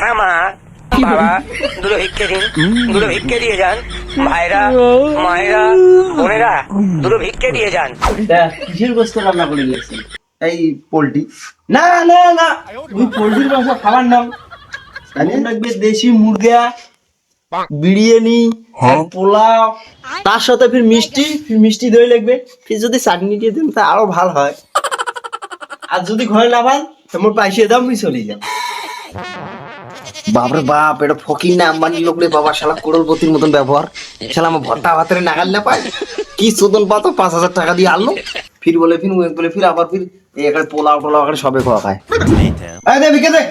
হ্যাঁ বাবা দুটো ভিক্ষে দিন। দুটো ভিক্ষে দিয়ে যান। ভাইরা মায়েরা বোনেরা দুটো ভিক্ষে দিয়ে যান। কিসের গোস্ত রান্না করে নিয়েছেন এই পোলট্রি। না না না ওই পোলট্রির মাংস খাবার নাম। লাগবে দেশি মুরগা বিরিয়ানি পোলাও। তার সাথে ফির মিষ্টি মিষ্টি দই লাগবে। ফির যদি চাটনি দিয়ে দেন তা আরও ভালো হয়। আর যদি ঘরে না পান তোমার পাইসে দাম আমি চলে যাও বাপরে বাপ, এটা ফকির না আম্বানি লোক রে বাবা, শালা করোড়পতির মতন ব্যবহার। শালা আমার ভর্তা ভাতের নাগাল না পায়। কি চোদন পাতো, পাঁচ হাজার টাকা দিয়ে আনলো। ফির বলে, ফির ওয়েক বলে, ফির আবার ফির একটা পোলাও টোলাও করে সবে খাওয়া খায়। এই দে, বিকে দে।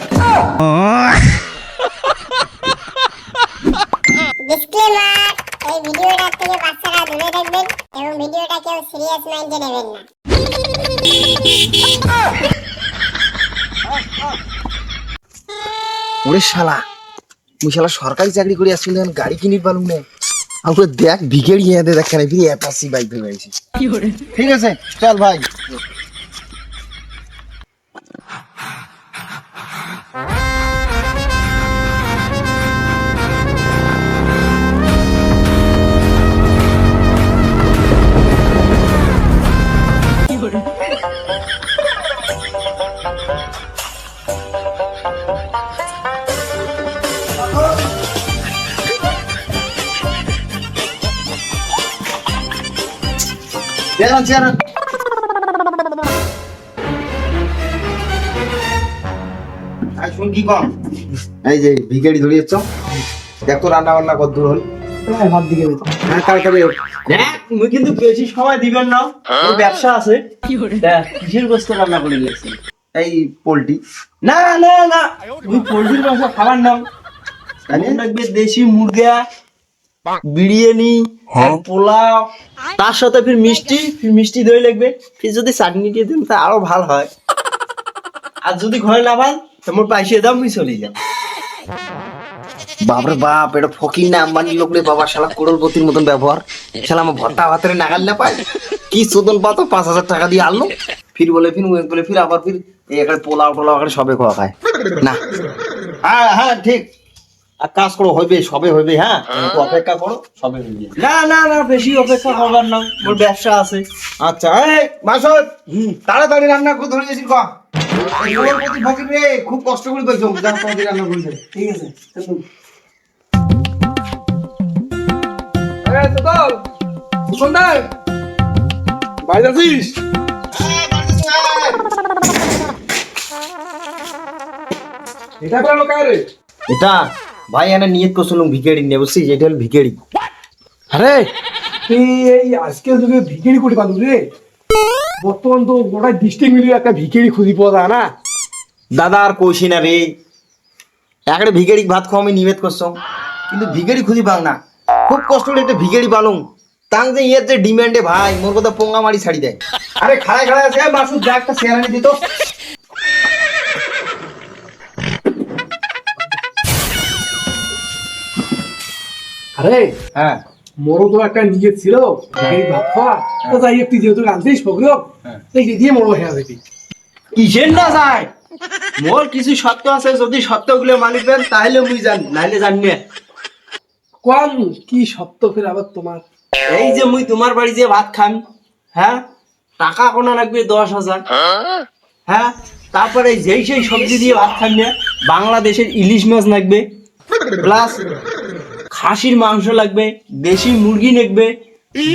ডিসক্লেমার এই ভিডিওটা থেকে বাচ্চারা দূরে থাকবেন এবং ভিডিওটা কেউ সিরিয়াস মাইন্ডে নেবেন না। ওরে শালা মুই শালা সরকারি চাকরি করে আসছিল এখন গাড়ি কিনির পারুম না। আমাকে দেখ ভিগেড়ি দে দেখ ফির অ্যাপাসি বাইক ভেবে গেছি ঠিক আছে চল ভাই। শুন কি কম। এই যে ভিখারি ধরে যাচ্ছ। রান্না বান্না কত দূর হল। ভাত দিকে হ্যাঁ তাড়াতাড়ি। দেখ মুই কিন্তু বেশি সময় দিবেন না। ওর ব্যবসা আছে। দেখ কিসের গোস্ত রান্না করে এই পোলট্রি। না না না। ওই পোলট্রির মাংস খাবার নাম এমন লাগবে দেশি মুরগা বিরিয়ানি পোলাও। তার সাথে ফির মিষ্টি ফির মিষ্টি দই লাগবে। ফির যদি চাটনি দিয়ে দেন তা আরও ভালো হয়। আর যদি ঘরে না পান তোমার পাইসে দাম আমি চলে যাও বাপরে বাপ এটা ফকির না আম্বানি লোক রে বাবা শালা করোড়পতির মতন ব্যবহার। শালা আমার ভর্তা ভাতের নাগাল না পায়। কি চোদন পাতো পাঁচ হাজার টাকা দিয়ে আনলো। ফির বলে ফির বলে ফির আবার ফির এই একটা পোলাও টোলাও করে সবে খাওয়া খায়। না। হ্যাঁ হ্যাঁ ঠিক। আর কাজ করো হইবে সবে হইবে হ্যাঁ? অপেক্ষা করো সবে হইবে। না না না বেশি অপেক্ষা করবার না মোর ব্যবসা আছে। আচ্ছা এই মাসুদ তাড়াতাড়ি রান্না করে ধরে গেছিস কা? এই করোড়পতি ফকির রে খুব কষ্ট করে তাড়াতাড়ি রান্না করেছে ঠিক আছে এটা ভাই এনে নিয়ত করছিলাম ভিকেড়ি নিয়ে বুঝছিস? এটা হলো ভিকেড়ি। আরে! এই আজকের যুগে ভিখারি করে পালু রে। বর্তমান তো গোটা ডিস্ট্রিক্ট মিলিয়ে একটা ভিখারি খুঁজি পাওয়া যায় না। দাদা আর কইছি না রে। একটা ভিখারি ভাত খাওয়া আমি নিবেদ করছম। কিন্তু ভিখারি খুঁজি পাও না। খুব কষ্ট করে একটা ভিখারি পালুম। তাং যে ইয়ের যে ডিমান্ডে ভাই মোর কথা পোঙ্গা মারি ছাড়ি দেয়। আরে খাড়ায় খাড়ায় আছে মাসুদ যা একটা আনি দিত। আরে হ্যাঁ। মোরও তো একটা নিয়ে ছিল ভিখারি ভাত খাওয়া তো যাই একটু যেহেতু আনছিস এই দিয়ে হয়ে যাবে কিসের না যায়? মোর কিছু সত্য আছে যদি সত্যগুলো মানিবেন তাহলে মুই জান নাইলে জানি না। কোন কি সত্য ফের আবার তোমার? এই যে মুই তোমার বাড়ি যে ভাত খান হ্যাঁ টাকা কোনা লাগবে দশ হাজার। হ্যাঁ তারপরে যেই সেই সবজি দিয়ে ভাত খান না বাংলাদেশের ইলিশ মাছ লাগবে প্লাস খাসির মাংস লাগবে দেশি মুরগি লাগবে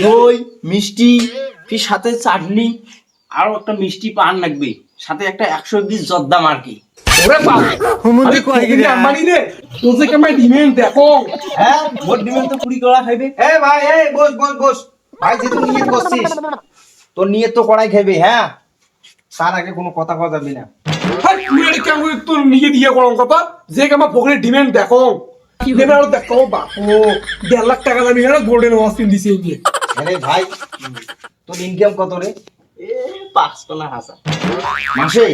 দই মিষ্টি ফির সাথে চাটনি আরও একটা মিষ্টি পান লাগবে সাথে একটা একশো বিশ জর্দাম আর কি ওরে বাপ রে ডিমেন্ড দেখো। হ্যাঁ ভোট দিবেন তো কুড়ি কলা খাইবে। এ ভাই এই বস বস বস। ভাই যে তুই নিয়ত করছিস তোর নিয়ত তো কড়াই খাবি হ্যাঁ? তার আগে কোনো কথা কথা যাবি না। তুই কেমন তোর নিয়ে দিয়ে করম কথা? যে কেমন ফকিরি দেখো। দেবে দেখো বাপ ও দেড় লাখ টাকা দামি না গোল্ডেন ওয়াচ কিন দিছে এই আরে ভাই তোর ইনকাম কত রে? এ পাঁচ কলা হাসা মাসে?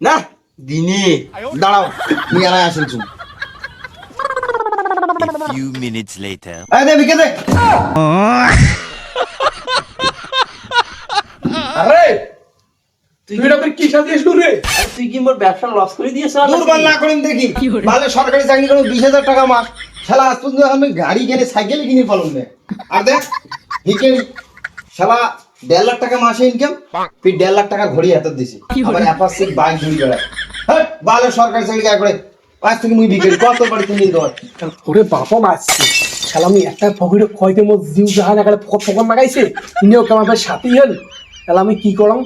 না দিনে। দাঁড়াও মুই আনাই আসেন চুন few minutes later. এই দে বিকে দে আরে তুই কি সাজিয়েছ রে? তুই কি মোর ব্যবসা লস করে দিয়েছ দুর্বল না করেন দেখি। ভালো সরকারি চাকরি করুন বিশ হাজার টাকা মাস। শালা আজ পর্যন্ত আমি গাড়ি কিনে সাইকেল কিনে পালন না আর দেখ ভিকে শালা দেড় লাখ টাকা মাসে ইনকাম দেড় লাখ টাকা ঘড়ি হাতে দিছি আবার অ্যাপাসি বাইক ঘুরি বেড়ায় হ্যাঁ ভালো সরকারি চাকরি করে আজ থেকে মুই ভিখারি কত বাড়ি তুমি দেওয়ার ওরে বাবা মারছে শালা আমি একটা ফকিরে খয়তে মোর জিউ জাহান একালে ফকর লাগাইছে ইনিও কেমন সাথী হল? তাহলে আমি কি করলাম?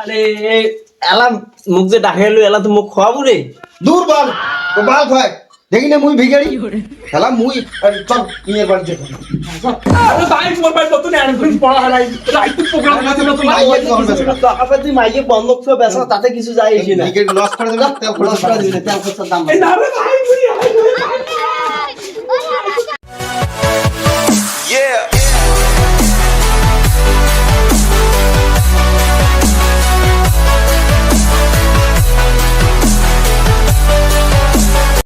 আরে এলা মুখ যে ডাকে এলো এলা তো মুখ খাওয়াবো রে। দুর্বল তো বাল দেখি না মুই ভিখারি। শালা মুই আরে চল নিয়ে বাড়ি দেখো আরে ভাই মোর ভাই নতুন অ্যাডভান্স পড়া রাইট প্রোগ্রাম আছে নতুন মাইয়ের জন্য বেচা। টাকা পা তুই মাইকে বন্ধক করে বেচা তাতে কিছু যায় না। লস করে দেবে তেও খরচ করে করে তেল খরচার দাম এই না রে ভাই